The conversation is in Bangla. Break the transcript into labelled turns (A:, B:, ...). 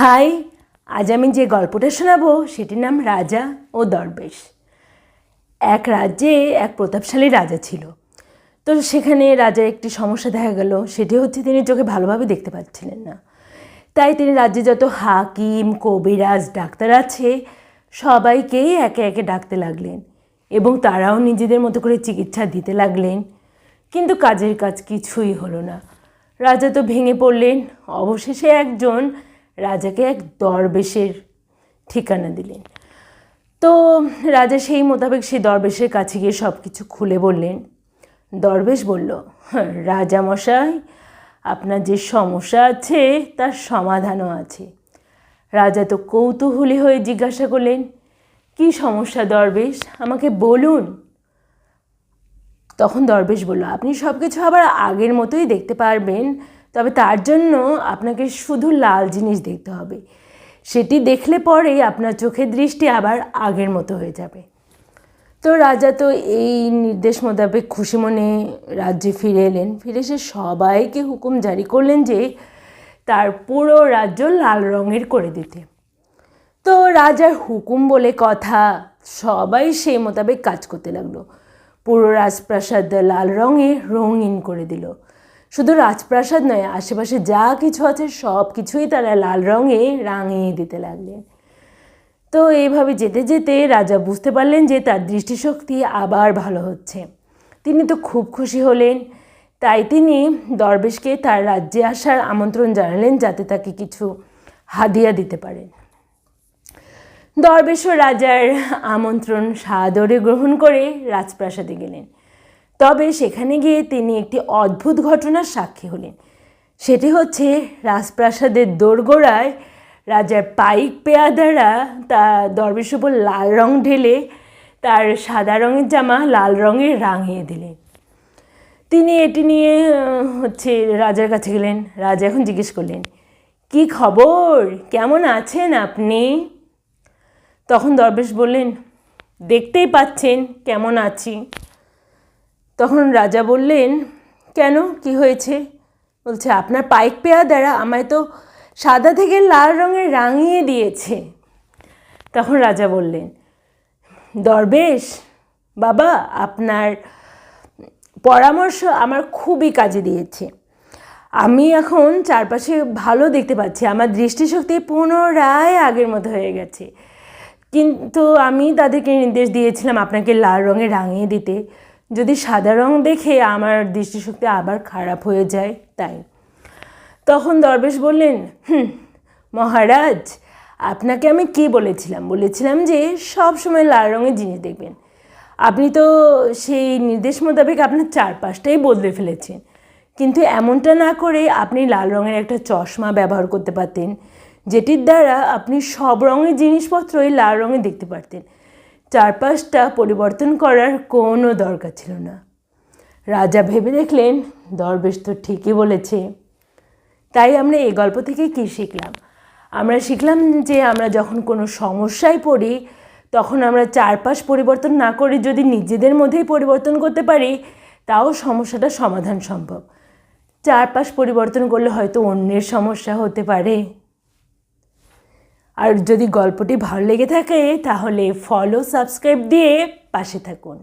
A: হাই, আজ আমি যে গল্পটা শোনাবো সেটির নাম রাজা ও দরবেশ। এক রাজ্যে এক প্রতাপশালী রাজা ছিল। তো সেখানে রাজার একটি সমস্যা দেখা গেল, সেটি হচ্ছে তিনি চোখে ভালোভাবে দেখতে পাচ্ছিলেন না। তাই তিনি রাজ্যে যত হাকিম, কবিরাজ, ডাক্তার আছে, সবাইকেই একে একে ডাকতে লাগলেন এবং তারাও নিজেদের মতো করে চিকিৎসা দিতে লাগলেন। কিন্তু কাজের কাজ কিছুই হলো না। রাজা তো ভেঙে পড়লেন। অবশেষে একজন রাজাকে এক দরবেশের ঠিকানা দিলেন। তো রাজা সেই মোতাবেক সেই দরবেশের কাছে গিয়ে সব কিছু খুলে বললেন। দরবেশ বলল "হ্যাঁ, রাজা মশাই আপনার যে সমস্যা আছে তার সমাধানও আছে। রাজা তো কৌতূহলী হয়ে জিজ্ঞাসা করলেন কি সমস্যা দরবেশ? আমাকে বলুন। তখন দরবেশ বলল আপনি সব কিছু আবার আগের মতোই দেখতে পারবেন তবে তার জন্য আপনাকে শুধু লাল জিনিস দেখতে হবে। সেটি দেখলে পরেই আপনার চোখের দৃষ্টি আবার আগের মতো হয়ে যাবে। তো রাজা তো এই নির্দেশ মোতাবেক খুশি মনে রাজ্যে ফিরে এলেন। ফিরে এসে সবাইকে হুকুম জারি করলেন যে তার পুরো রাজ্য লাল রঙের করে দিতে। তো রাজার হুকুম বলে কথা সবাই সেই মোতাবেক কাজ করতে লাগল। পুরো রাজপ্রাসাদ লাল রঙে রঙিন করে দিল। শুধু রাজপ্রাসাদ নয়, আশেপাশে যা কিছু আছে সব কিছুই তারা লাল রঙে রাঙিয়ে দিতে লাগলেন তো এইভাবে যেতে যেতে রাজা বুঝতে পারলেন যে তার দৃষ্টিশক্তি আবার ভালো হচ্ছে। তিনি তো খুব খুশি হলেন। তাই তিনি দরবেশকে তার রাজ্যে আসার আমন্ত্রণ জানালেন যাতে তাকে কিছু হাদিয়া দিতে পারেন। দরবেশ রাজার আমন্ত্রণ সাদরে গ্রহণ করে রাজপ্রাসাদে গেলেন। তবে সেখানে গিয়ে তিনি একটি অদ্ভুত ঘটনার সাক্ষী হলেন। সেটি হচ্ছে রাজপ্রাসাদের দোরগোড়ায় রাজার পাইক পেয়াদারা তা দরবেশ উপর লাল রং ঢেলে তার সাদা রঙের জামা লাল রঙে রাঙিয়ে দিলেন। তিনি এটি নিয়ে হচ্ছে রাজার কাছে গেলেন। রাজা এখন জিজ্ঞেস করলেন, কি খবর? কেমন আছেন আপনি? তখন দরবেশ বললেন, দেখতেই পাচ্ছেন, কেমন আছি। তখন রাজা বললেন, কেন? কি হয়েছে? বলছে, আপনার পাইক পেয়াদারা আমায় তো সাদা থেকে লাল রঙে রাঙিয়ে দিয়েছে। তখন রাজা বললেন, দরবেশ, বাবা, আপনার পরামর্শ আমার খুবই কাজে দিয়েছে। আমি এখন চারপাশে ভালো দেখতে পাচ্ছি। আমার দৃষ্টিশক্তি পুনরায় আগের মতো হয়ে গেছে। কিন্তু আমি তাদেরকে নির্দেশ দিয়েছিলাম আপনাকে লাল রঙে রাঙিয়ে দিতে। যদি সাদা রং দেখে আমার দৃষ্টিশক্তি আবার খারাপ হয়ে যায়, তাই। তখন দরবেশ বললেন, হুম, মহারাজ, আপনাকে আমি কি বলেছিলাম? বলেছিলাম যে সব সময় লাল রঙের জিনিস দেখবেন। আপনি তো সেই নির্দেশ মোতাবেক আপনার চারপাশটাই বদলে ফেলেছেন। কিন্তু এমনটা না করে আপনি লাল রঙের একটা চশমা ব্যবহার করতে পারতেন, যেটির দ্বারা আপনি সব রঙের জিনিসপত্রই লাল রঙে দেখতে পারতেন। চারপাশটা পরিবর্তন করার কোনো দরকার ছিল না। রাজা ভেবে দেখলেন, দরবেশ তো ঠিকই বলেছে। তাই আমরা এই গল্প থেকে কী শিখলাম? আমরা শিখলাম যে আমরা যখন কোনো সমস্যায় পড়ি, তখন আমরা চারপাশ পরিবর্তন না করে যদি নিজেদের মধ্যেই পরিবর্তন করতে পারি, তাও সমস্যাটা সমাধান সম্ভব। চারপাশ পরিবর্তন করলে হয়তো অন্যের সমস্যা হতে পারে। আর যদি গল্পটি ভালো লেগে থাকে তাহলে ফলো সাবস্ক্রাইব দিয়ে পাশে থাকুন।